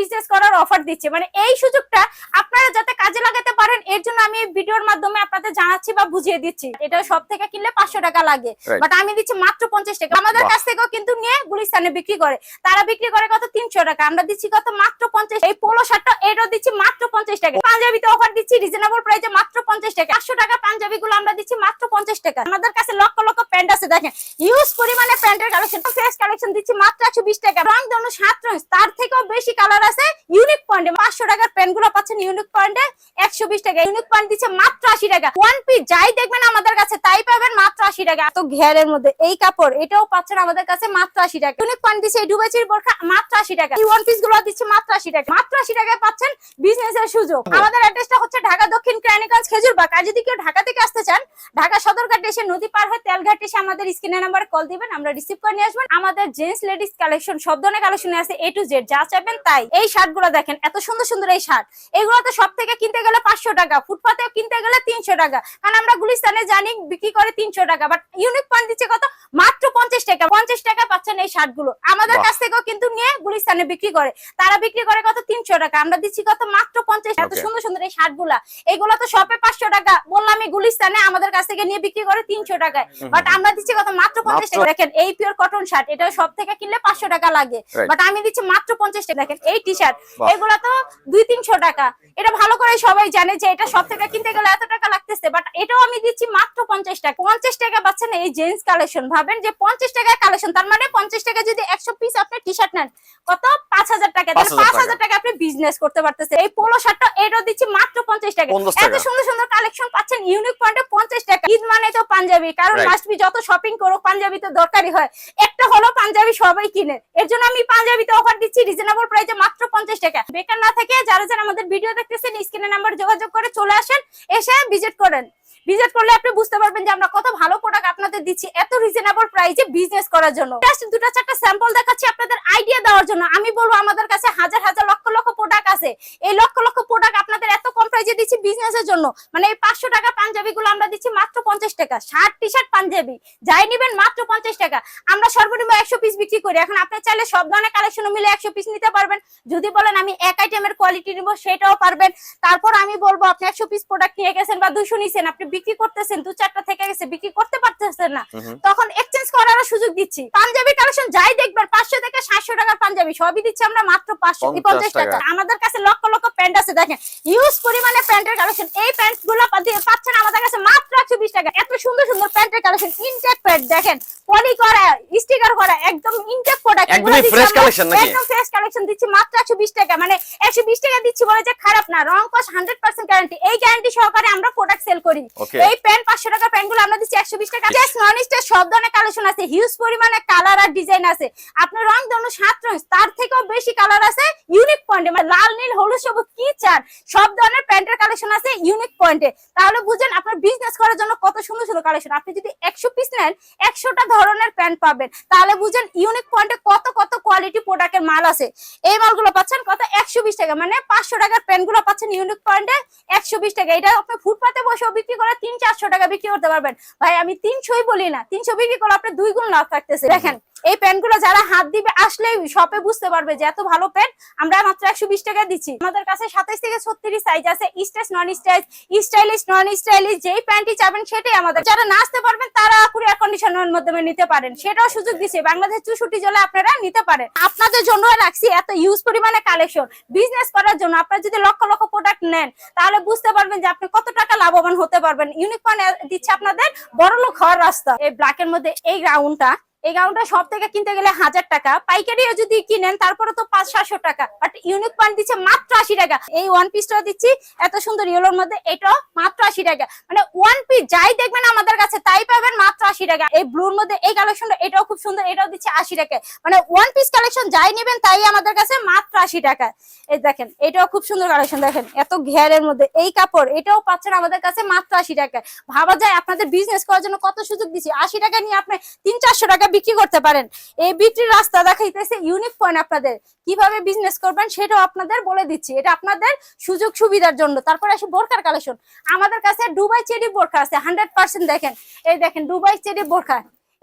Business করার offer দিচ্ছে। মানে এই সুযোগটা আপনারা যাতে কাজে লাগাতে পারেন এর জন্য আমি এই ভিডিওর মাধ্যমে আপনাদের জানাচ্ছি বা বুঝিয়ে দিচ্ছি। এটা সব থেকে কিনলে পাঁচশো টাকা লাগে। বাট আমি দিচ্ছি মাত্র পঞ্চাশ টাকা। আমাদের কাছ থেকেও কিন্তু নিয়ে গুলিস্তানে বিক্রি করে। তারা বিক্রি করে কত? তিনশো টাকা। আমরা দিচ্ছি কত? মাত্র পঞ্চাশ এই পোলো শার্টটা এটাও দিচ্ছি মাত্র পঞ্চাশ টাকা। পাঞ্জাবিতে অফার দিচ্ছি রিজনেবল প্রাইসে মাত্র পঞ্চাশ টাকা। পাঁচশো টাকা পাঞ্জাবি গুলো আমরা দিচ্ছি মাত্র পঞ্চাশ টাকা। আমাদের কাছে লক্ষ লক্ষ প্যান্ট আছে। দেখেন ইউজ পরিমাণে প্যান্টের কালেকশন ফ্রেশ কালেকশন দিচ্ছি মাত্র একশো বিশ টাকা। রং ধরুন সাত রং তার থেকেও বেশি কালার আছে ইউনিক পয়েন্টে পাঁচশো টাকার প্যান্টগুলো পাচ্ছেন ইউনিক পয়েন্টে একশো বিশ টাকা। ইউনিক পয়েন্ট দিচ্ছে মাত্র আশি টাকা। ওয়ান পিস যাই দেখবেন আমাদের কাছে তাই পাবেন মাত্র আশি টাকা। তো ঘেরের মধ্যে এই কাপড় এটাও পাচ্ছেন আমাদের কাছে মাত্র আশি টাকা। ইউনিক পয়েন্ট দিচ্ছে এই ডুবেচির বোরখা মাত্র আশি টাকা। ওয়ান পিসগুলো দিচ্ছে মাত্র আশি টাকা। মাত্র আশি টাকায় পাচ্ছেন বিজনেস এর সুযোগ আমাদের অ্যাড্রেসটা হচ্ছে ঢাকা দক্ষিণ কেরানীগঞ্জ খেজুরবাগ। আর যদি কেউ ঢাকা থেকে আসতে চান ঢাকা সদরঘাট এসে নদী পার হয়ে তেলঘাট এসে আমাদের স্ক্রিনের নাম্বারে কল দিবেন আমরা রিসিভ করে নিয়ে আসবেন আমাদের জেন্টস লেডিস কালেকশন সব ধরনের কালেকশন আছে এ টু জেড যা চাইবেন তাই। এই শার্টগুলো দেখেন এত সুন্দর সুন্দর এই শার্ট। এগুলো তো সব থেকে কিনতে গেলে পাঁচশো টাকা ফুটপাতেও কিনতে গেলে তিনশো টাকা। কারণ আমরা গুলিস্তানে জানি বিক্রি করে তিনশো টাকা বাট ইউনিক পয়েন্ট দিচ্ছে কত? মাত্র পঞ্চাশ টাকা। পঞ্চাশ টাকা পাচ্ছেন এই শার্টগুলো আমাদের কাছ থেকেও কিন্তু নিয়ে গুলিস্তানে বিক্রি করে। তারা বিক্রি করে কত? তিনশো টাকা। আমরা দিচ্ছি কত? মাত্র পঞ্চাশ। এত সুন্দর সুন্দর এই শার্টগুলা এগুলো তো শপে পাঁচশো টাকা। বললাম এই গুলিস্তানে আমাদের কাছ থেকে নিয়ে বিক্রি করে তিনশো টাকায়। বাট আমরা দিচ্ছি কত? মাত্র পঞ্চাশ টাকা। দেখেন এই পিওর কটন শার্ট এটা সব থেকে কিনলে পাঁচশো টাকা লাগে। বাট আমি দিচ্ছি মাত্র পঞ্চাশ টাকা। দেখেন এই টি শার্ট। এগুলো তো দুই তিনশো টাকা। এটা ভালো করে সবাই জানে যে এটা সব থেকে কিনতে গেলে এত টাকা লাগতেছে বাট এটাও আমি দিচ্ছি মাত্র পঞ্চাশ টাকা। পঞ্চাশ টাকা পাচ্ছেন এই জেন্টস কালেকশন ভাবেন যে পঞ্চাশ টাকায় কালেকশন তার মানে পঞ্চাশ টাকা যদি একশো পিস আপনি টি শার্ট নেন কত? পাঁচ হাজার টাকা। পাঁচ হাজার টাকা। আপনি বিজনেস করতে পারতেছে এই পোলো শার্টটা এটাও দিচ্ছি মাত্র পঞ্চাশ টাকা। এত সুন্দর সুন্দর কালেকশন পাচ্ছেন ইউনিক পয়েন্টে পঞ্চাশ টাকা। ঈদ মানে তো পাঞ্জাবি কারণ মাস্টবি যত শপিং করো পাঞ্জাবি তো দরকারই হয়। একটা হলো পাঞ্জাবি সবাই কিনে। এর জন্য আমি পাঞ্জাবিতে অফার দিচ্ছি রিজনেবল প্রাইসে মাত্র পঞ্চাশ টাকা। বেকার না থেকে যারা যারা আমাদের ভিডিও দেখতেছেন স্ক্রিনে নাম্বার যোগাযোগ করে চলে আসেন এসে ভিজিট করেন। ভিজিট করলে আপনি বুঝতে পারবেন যে আমরা কত ভালো প্রোডাক্ট আপনাদের দিচ্ছি, এত রিজনেবল প্রাইসে বিজনেস করার জন্য। জাস্ট দুটো চারটা স্যাম্পল দেখাচ্ছি আপনাদের আইডিয়া দেওয়ার জন্য। আমি বলব আমাদের কাছে হাজার হাজার লক্ষ লক্ষ প্রোডাক্ট আছে। এই লক্ষ লক্ষ প্রোডাক্ট আপনাদের এত কম প্রাইসে দিচ্ছি বিজনেসের জন্য। মানে এই পাঁচশো টাকা পাঞ্জাবি গুলো আমরা দিচ্ছি মাত্র পঞ্চাশ টাকা। Shirt T shirt Punjabi. যাই নিবেন মাত্র পঞ্চাশ টাকা। আমরা সর্বনিম্ন একশো পিস বিক্রি করি। এখন আপনি চাইলে সব ধরনের কালেকশন মিলে একশো পিস নিতে পারবেন। যদি বলেন আমি এক আইটেমের কোয়ালিটি নিব সেটাও পারবেন। তারপর আমি বলব আপনি একশো পিস প্রোডাক্ট নিয়ে গেছেন বা দুশো নিছেন আপনি বিক্রি করতেছেন দু চারটা থেকে গেছে বিক্রি করতে পারতেছেন না। তখন এক্সচেঞ্জ করার সুযোগ দিচ্ছি। পাঞ্জাবি কালেকশন যাই দেখবেন পাঁচশো থেকে সাতশো টাকার পাঞ্জাবি সবই দিচ্ছি আমরা মাত্র পাঁচশো পঞ্চাশ টাকা। আমাদের কাছে লক্ষ লক্ষ প্যান্ট আছে দেখেন। ইউজ পরিমাণে প্যান্টের কালেকশন। এই প্যান্টগুলো পাচ্ছেন আমাদের কাছে মাত্র একশো বিশ টাকা। এত সুন্দর সুন্দর প্যান্টের কালেকশন। ইনটেক প্যান্ট, দেখেন। পলি করা স্টিকার করা একদম ইনটেক প্রোডাক্ট একদমই fresh collection নাকি? একদম ফ্রেশ কালেকশন দিচ্ছি মাত্র একশো বিশ টাকা। মানে একশো বিশ টাকা দিচ্ছি বলে যে খারাপ না রং কস হান্ড্রেড পার্সেন্ট গ্যারান্টি এই গ্যারান্টি সহকারে আমরা প্রোডাক্ট সেল করি। এই প্যান্ট পাঁচশো টাকা প্যান্ট আমরা দিচ্ছি একশো বিশ টাকা। নন স্টেজ সব ধরনের কালেকশন আছে। হিউজ পরিমাণে কালার আর ডিজাইন আছে। আপনার রং ধরুন সাত রং তার থেকেও বেশি কালার আছে ইউনিক পয়েন্টে মানে লাল নীল হলুদ সবুজ কি চান সব ধরনের প্যান্টের কালেকশন আছে ইউনিক পয়েন্টে তাহলে বুঝেন আপনার বিজনেস করার জন্য কত সুন্দর সুন্দর কালেকশন আপনি যদি একশো পিস নেন একশোটা ধরনের প্যান্ট পাবেন। তাহলে বুঝেন ইউনিক পয়েন্টে কত কত কোয়ালিটি প্রোডাক্টের মাল আছে। এই মালগুলো পাচ্ছেন কত? একশো বিশ টাকা। মানে পাঁচশো টাকার প্যান্টগুলো পাচ্ছেন ইউনিক পয়েন্টে একশো বিশ টাকা। এটা আপনি ফুটপাতে বসেও বিক্রি করে তিন, চারশো টাকা বিক্রি করতে পারবেন। ভাই, আমি তিনশোই বলি না। তিনশো বিক্রি করে আপনি দুই গুণ লাভ থাকতেছে। দেখেন এই প্যান্টগুলো যারা হাত দিবে, আসলেই শপে বুঝতে পারবে যে এত ভালো প্যান্ট। আমরা মাত্র একশো বিশ টাকা দিচ্ছি। আমাদের কাছে সাতাইশ থেকে ছত্রিশ সাইজ আছে stage non stage stylish non stylish যেই প্যান্টই চাবেন সেটাই আমাদের। যারা নাচতে পারবেন, তারা কুরিয়ার কন্ডিশনের মাধ্যমে নিতে পারেন। সেটাও সুযোগ দিচ্ছে। বাংলাদেশ চৌষট্টি জলে আপনারা নিতে পারেন। আপনাদের জন্য রাখছি এত ইউজ পরিমাণে কালেকশন বিজনেস করার জন্য আপনারা যদি লক্ষ লক্ষ প্রোডাক্ট নেন, তাহলে বুঝতে পারবেন যে আপনি কত টাকা লাভবান হতে পারবেন। ইউনিক পয়েন্ট দিচ্ছে আপনাদের বড় লোক হওয়ার রাস্তা। এই ব্ল্যাকের মধ্যে এই গ্রাউন্ডটা এই গাউনটা সব থেকে কিনতে গেলে হাজার টাকা। পাইকারিও যদি কিনেন, তারপরে তো পাঁচ, সাতশো টাকা। বাট ইউনিক পয়েন্ট দিচ্ছে মাত্র আশি টাকা। এই ওয়ান পিসটাও দিচ্ছি, এত সুন্দর ইয়েলোর মধ্যে, এটাও মাত্র আশি টাকা। মানে ওয়ান পিস যাই দেখবেন আমাদের কাছে, তাই পাবেন মাত্র আশি টাকা। এই ব্লুর মধ্যে এই কালেকশনটা এটাও খুব সুন্দর, এটাও দিচ্ছে আশি টাকা। মানে ওয়ান পিস কালেকশন যাই নেবেন, তাই আমাদের কাছে মাত্র আশি টাকা। এই দেখেন, এটাও খুব সুন্দর কালেকশন দেখেন, এত ঘেরের মধ্যে। এই কাপড়, এটাও পাচ্ছেন আমাদের কাছে মাত্র আশি টাকা। ভাবা যায় আপনাদের বিজনেস করার জন্য কত সুযোগ দিচ্ছি। আশি টাকা নিয়ে আপনি তিন, চারশো টাকা বিক্রি করতে পারেন। এই বিক্রির রাস্তা দেখাইতেছে ইউনিক পয়েন্ট আপনাদের। কীভাবে বিজনেস করবেন সেটাও আপনাদের বলে দিচ্ছি। এটা আপনাদের সুযোগ সুবিধার জন্য। তারপরে আসে বোরকার কালেকশন আমাদের কাছে ডুবাই চেরি বোরখা আছে। হান্ড্রেড দেখেন। এই দেখেন ডুবাই চেরি বোরখা।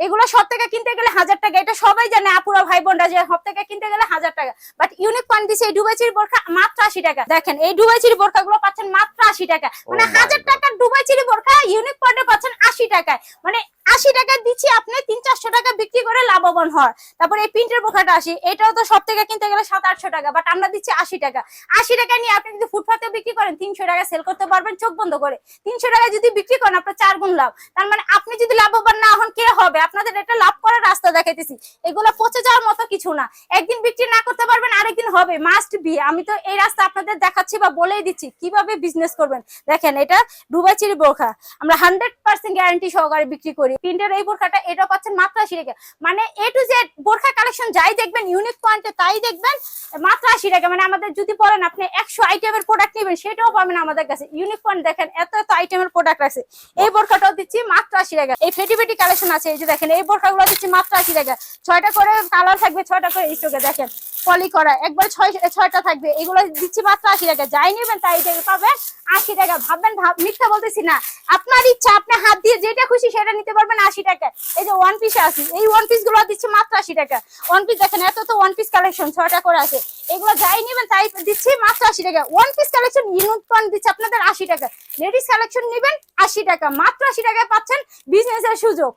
এগুলো সব থেকে কিনতে গেলে হাজার টাকা। এটা সবাই জানে আপুরা ভাই বোনরা যে সব থেকে কিনতে গেলে হাজার টাকা। বাট ইউনিক পয়েন্ট দিচ্ছে এই ডুবাইচির বোরখা মাত্র আশি টাকা। দেখেন এই ডুবাইচির বোরখা গুলো পাচ্ছেন মাত্র আশি টাকা। মানে হাজার টাকার ডুবাইচির বোরখা ইউনিক পয়েন্টে পাচ্ছেন আশি টাকায়। মানে আশি টাকা দিচ্ছি আপনি তিন চারশো টাকা বিক্রি করে লাভবান হয় তারপর এই প্রিন্টের বোরখাটা আসি এটাও তো সব থেকে কিনতে গেলে সাত আটশো টাকা। বাট আমরা দিচ্ছি আশি টাকা। আশি টাকা নিয়ে আপনি যদি ফুটপাতে বিক্রি করেন তিনশো টাকা সেল করতে পারবেন চোখ বন্ধ করে। তিনশো টাকা যদি বিক্রি করেন আপনার চার গুণ লাভ। তার মানে আপনি যদি লাভবান না হন কে হবে। আপনাদের এটা দেখাইতেছি এগুলো পচে যাওয়ার মতো কিছু না। একদিন বিক্রি না করতে পারবেন, আরেকদিন হবে। মাস্ট বি আমি তো এই রাস্তা আপনাদের দেখাচ্ছি বা বলেই দিচ্ছি, কীভাবে বিজনেস করবেন? দেখেন, এটা ডুবাইচির বোরখা। আমরা হান্ড্রেড পার্সেন্ট গ্যারান্টি সহকারে বিক্রি করি। প্রিন্টের এই বোরখাটা, এটা পাচ্ছেন মাত্র আশি টাকা। মানে এ টু জেড বোরখা কালেকশন যাই দেখবেন ইউনিক পয়েন্টে তাই দেখবেন, মাত্র আশি টাকা। মানে আমাদের যদি বলেন, আপনি একশো আইটেমের প্রোডাক্ট নেবেন, সেটাও পাবেন আমাদের কাছে। ইউনিক পয়েন্ট দেখেন, এত এত আইটেমের প্রোডাক্ট আছে। এই বোরখাটাও দিচ্ছি মাত্র আশি টাকা। এই ফেটি কালেকশন আছে। এই যে দেখেন, এই বোরখাগুলো দিচ্ছি মাত্র আশি টাকা। ছয়টা করে কালার থাকবে, ছয়টা করে স্টোকে দেখেন। পলি করা, একবার ছয় ছয়টা থাকবে। এগুলো দিচ্ছি মাত্র আশি টাকা। যাই নেবেন তাই থেকে পাবেন আশি টাকা। ভাববেন মিথ্যা বলতেছি না। আপনার ইচ্ছা আপনি হাত দিয়ে যেটা খুশি সেটা নিতে পারবেন আশি টাকা। এই যে ওয়ান পিসে আছে। এই ওয়ান পিসগুলো দিচ্ছে মাত্র আশি টাকা। ওয়ান পিস দেখেন, এত তো ওয়ান পিস কালেকশন ছয়টা করে আছে। এগুলো যাই নেবেন তাই দিচ্ছি মাত্র আশি টাকা। One piece collection unit point দিচ্ছে আপনাদের আশি টাকা। লেডিস কালেকশন নেবেন আশি টাকা। মাত্র আশি টাকায় পাচ্ছেন বিজনেসের সুযোগ।